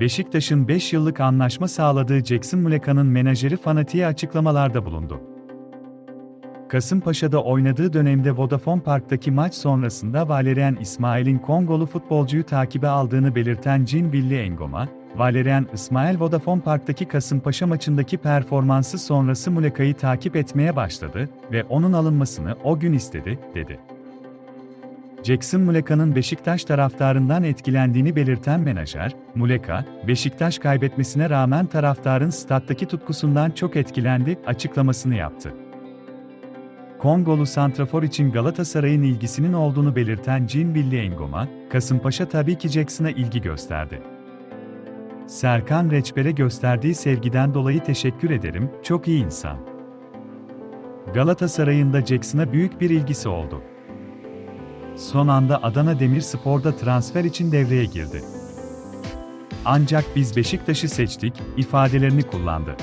Beşiktaş'ın 5 yıllık anlaşma sağladığı Jackson Muleka'nın menajeri fanatiğe açıklamalarda bulundu. Kasımpaşa'da oynadığı dönemde Vodafone Park'taki maç sonrasında Valerian İsmail'in Kongolu futbolcuyu takibe aldığını belirten Cin Billy Engoma, Valerian İsmail Vodafone Park'taki Kasımpaşa maçındaki performansı sonrası Muleka'yı takip etmeye başladı ve onun alınmasını o gün istedi, dedi. Jackson Muleka'nın Beşiktaş taraftarından etkilendiğini belirten menajer, Muleka, Beşiktaş kaybetmesine rağmen taraftarın stat'taki tutkusundan çok etkilendi açıklamasını yaptı. Kongolu Santrafor için Galatasaray'ın ilgisinin olduğunu belirten Cin Billy Engoma, Kasımpaşa tabii ki Jackson'a ilgi gösterdi. Serkan Reçber'e gösterdiği sevgiden dolayı teşekkür ederim, çok iyi insan. Galatasaray'ın da Jackson'a büyük bir ilgisi oldu. Son anda Adana Demirspor'da transfer için devreye girdi. Ancak biz Beşiktaş'ı seçtik ifadelerini kullandı.